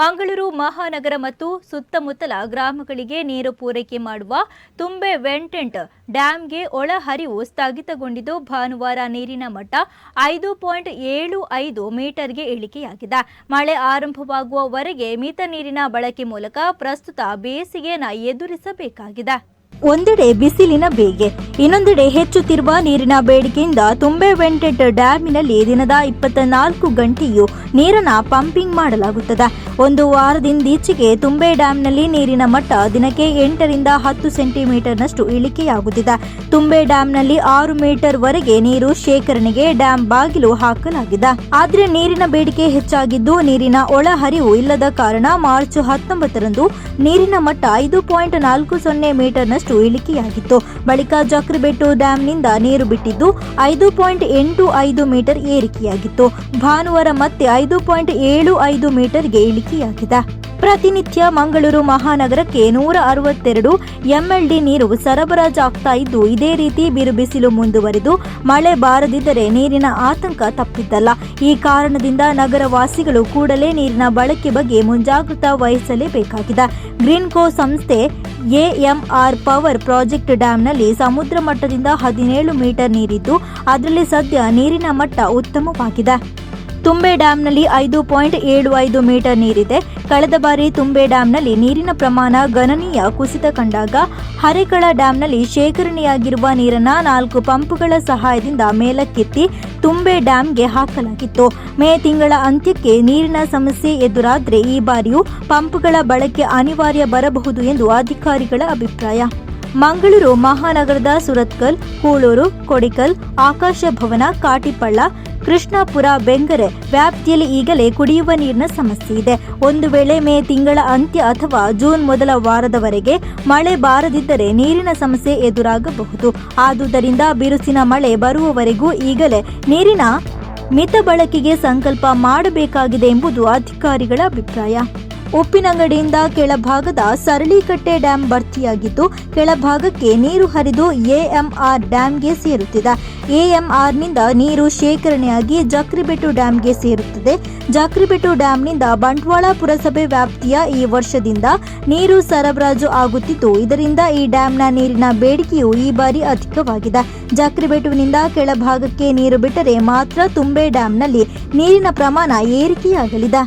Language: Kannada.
ಮಂಗಳೂರು, ಮಹಾನಗರ ಮತ್ತು ಸುತ್ತಮುತ್ತಲ ಗ್ರಾಮಗಳಿಗೆ ನೀರು ಪೂರೈಕೆ ಮಾಡುವ ತುಂಬೆ ವೆಂಟೆಂಟ್ ಡ್ಯಾಂಗೆ ಒಳಹರಿವು ಸ್ಥಗಿತಗೊಂಡಿದ್ದು ಭಾನುವಾರ ನೀರಿನ ಮಟ್ಟ ಐದು ಪಾಯಿಂಟ್ ಏಳು ಐದು ಮೀಟರ್ಗೆ ಇಳಿಕೆಯಾಗಿದೆ. ಮಳೆ ಆರಂಭವಾಗುವವರೆಗೆ ಮಿತ ನೀರಿನ ಬಳಕೆ ಮೂಲಕ ಪ್ರಸ್ತುತ ಬೇಸಿಗೆಯನ್ನು ಎದುರಿಸಬೇಕಾಗಿದೆ. ಒಂದೆಡೆ ಬಿಸಿಲಿನ ಬೇಗೆ, ಇನ್ನೊಂದೆಡೆ ಹೆಚ್ಚುತ್ತಿರುವ ನೀರಿನ ಬೇಡಿಕೆಯಿಂದ ತುಂಬೆ ವೆಂಟೆಡ್ ಡ್ಯಾಮಿನಲ್ಲಿ ದಿನದ ಇಪ್ಪತ್ತ ನಾಲ್ಕು ಗಂಟೆಯೂ ನೀರನ್ನ ಪಂಪಿಂಗ್ ಮಾಡಲಾಗುತ್ತದೆ. ಒಂದು ವಾರದಿಂದೀಚೆಗೆ ತುಂಬೆ ಡ್ಯಾಂನಲ್ಲಿ ನೀರಿನ ಮಟ್ಟ ದಿನಕ್ಕೆ ಎಂಟರಿಂದ ಹತ್ತು ಸೆಂಟಿಮೀಟರ್ನಷ್ಟು ಇಳಿಕೆಯಾಗುತ್ತಿದೆ. ತುಂಬೆ ಡ್ಯಾಂನಲ್ಲಿ ಆರು ಮೀಟರ್ ವರೆಗೆ ನೀರು ಶೇಖರಣೆಗೆ ಡ್ಯಾಂ ಬಾಗಿಲು ಹಾಕಲಾಗಿದೆ. ಆದರೆ ನೀರಿನ ಬೇಡಿಕೆ ಹೆಚ್ಚಾಗಿದ್ದು ನೀರಿನ ಒಳಹರಿವು ಇಲ್ಲದ ಕಾರಣ ಮಾರ್ಚ್ ಹತ್ತೊಂಬತ್ತರಂದು ನೀರಿನ ಮಟ್ಟ ಐದು ಪಾಯಿಂಟ್ ನಾಲ್ಕು ಸೊನ್ನೆ ಮೀಟರ್ನಷ್ಟು ಇಳಿಕೆಯಾಗಿತ್ತು. ಬಳಿಕ ಜಕ್ರಬೆಟ್ಟು ಡ್ಯಾಂನಿಂದ ನೀರು ಬಿಟ್ಟಿದ್ದು ಐದು ಪಾಯಿಂಟ್ ಎಂಟು ಐದು ಮೀಟರ್ ಏರಿಕೆಯಾಗಿತ್ತು. ಭಾನುವಾರ ಮತ್ತೆ ಐದು ಪಾಯಿಂಟ್ ಏಳು ಐದು ಮೀಟರ್ಗೆ ಇಳಿಕೆಯಾಗಿದೆ. ಪ್ರತಿನಿತ್ಯ ಮಂಗಳೂರು ಮಹಾನಗರಕ್ಕೆ ನೂರ ಅರವತ್ತೆರಡು ಎಂಎಲ್ಡಿ ನೀರು ಸರಬರಾಜಾಗ್ತಾ ಇದ್ದು, ಇದೇ ರೀತಿ ಬಿರುಬಿಸಿಲು ಮುಂದುವರಿದು ಮಳೆ ಬಾರದಿದ್ದರೆ ನೀರಿನ ಆತಂಕ ತಪ್ಪಿದ್ದಲ್ಲ. ಈ ಕಾರಣದಿಂದ ನಗರವಾಸಿಗಳು ಕೂಡಲೇ ನೀರಿನ ಬಳಕೆ ಬಗ್ಗೆ ಮುಂಜಾಗ್ರತಾ ವಹಿಸಲೇಬೇಕಾಗಿದೆ. ಗ್ರೀನ್ಕೋ ಸಂಸ್ಥೆ ಎಎಂಆರ್ ಪವರ್ ಪ್ರಾಜೆಕ್ಟ್ ಡ್ಯಾಂನಲ್ಲಿ ಸಮುದ್ರ ಮಟ್ಟದಿಂದ ಹದಿನೇಳು ಮೀಟರ್ ನೀರಿದ್ದು, ಅದರಲ್ಲಿ ಸದ್ಯ ನೀರಿನ ಮಟ್ಟ ಉತ್ತಮವಾಗಿದೆ. ತುಂಬೆ ಡ್ಯಾಂನಲ್ಲಿ ಐದು ಪಾಯಿಂಟ್ ಏಳು ಐದು ಮೀಟರ್ ನೀರಿದೆ. ಕಳೆದ ಬಾರಿ ತುಂಬೆ ಡ್ಯಾಂನಲ್ಲಿ ನೀರಿನ ಪ್ರಮಾಣ ಗಣನೀಯ ಕುಸಿತ ಕಂಡಾಗ ಹರೇಕಳ ಡ್ಯಾಂನಲ್ಲಿ ಶೇಖರಣೆಯಾಗಿರುವ ನೀರನ್ನು ನಾಲ್ಕು ಪಂಪ್ಗಳ ಸಹಾಯದಿಂದ ಮೇಲಕ್ಕೆತ್ತಿ ತುಂಬೆ ಡ್ಯಾಂಗೆ ಹಾಕಲಾಗಿತ್ತು. ಮೇ ತಿಂಗಳ ಅಂತ್ಯಕ್ಕೆ ನೀರಿನ ಸಮಸ್ಯೆ ಎದುರಾದರೆ ಈ ಬಾರಿಯೂ ಪಂಪ್ಗಳ ಬಳಕೆ ಅನಿವಾರ್ಯ ಬರಬಹುದು ಎಂದು ಅಧಿಕಾರಿಗಳ ಅಭಿಪ್ರಾಯ. ಮಂಗಳೂರು ಮಹಾನಗರದ ಸುರತ್ಕಲ್, ಕೂಳೂರು, ಕೊಡಿಕಲ್, ಆಕಾಶ ಭವನ, ಕಾಟಿಪಳ್ಳ, ಕೃಷ್ಣಾಪುರ, ಬೆಂಗರೆ ವ್ಯಾಪ್ತಿಯಲ್ಲಿ ಈಗಲೇ ಕುಡಿಯುವ ನೀರಿನ ಸಮಸ್ಯೆ ಇದೆ. ಒಂದು ವೇಳೆ ಮೇ ತಿಂಗಳ ಅಂತ್ಯ ಅಥವಾ ಜೂನ್ ಮೊದಲ ವಾರದವರೆಗೆ ಮಳೆ ಬಾರದಿದ್ದರೆ ನೀರಿನ ಸಮಸ್ಯೆ ಎದುರಾಗಬಹುದು. ಆದುದರಿಂದ ಬಿರುಸಿನ ಮಳೆ ಬರುವವರೆಗೂ ಈಗಲೇ ನೀರಿನ ಮಿತ ಬಳಕೆಗೆ ಸಂಕಲ್ಪ ಮಾಡಬೇಕಾಗಿದೆ ಎಂಬುದು ಅಧಿಕಾರಿಗಳ ಅಭಿಪ್ರಾಯ. ಉಪ್ಪಿನಂಗಡಿಯಿಂದ ಕೆಳಭಾಗದ ಸರಳಿಕಟ್ಟೆ ಡ್ಯಾಂ ಭರ್ತಿಯಾಗಿದ್ದು, ಕೆಳಭಾಗಕ್ಕೆ ನೀರು ಹರಿದು ಎಎಂಆರ್ ಡ್ಯಾಂಗೆ ಸೇರುತ್ತಿದೆ. ಎಎಂಆರ್ನಿಂದ ನೀರು ಶೇಖರಣೆಯಾಗಿ ಜಕ್ರಿಬೆಟ್ಟು ಡ್ಯಾಂಗೆ ಸೇರುತ್ತದೆ. ಜಕ್ರಿಬೆಟ್ಟು ಡ್ಯಾಂನಿಂದ ಬಂಟ್ವಾಳ ಪುರಸಭೆ ವ್ಯಾಪ್ತಿಯ ಈ ವರ್ಷದಿಂದ ನೀರು ಸರಬರಾಜು ಆಗುತ್ತಿದ್ದು, ಇದರಿಂದ ಈ ಡ್ಯಾಂನ ನೀರಿನ ಬೇಡಿಕೆಯು ಈ ಬಾರಿ ಅಧಿಕವಾಗಿದೆ. ಜಕ್ರಿಬೆಟ್ಟುವಿನಿಂದ ಕೆಳಭಾಗಕ್ಕೆ ನೀರು ಬಿಟ್ಟರೆ ಮಾತ್ರ ತುಂಬೆ ಡ್ಯಾಂನಲ್ಲಿ ನೀರಿನ ಪ್ರಮಾಣ ಏರಿಕೆಯಾಗಲಿದೆ.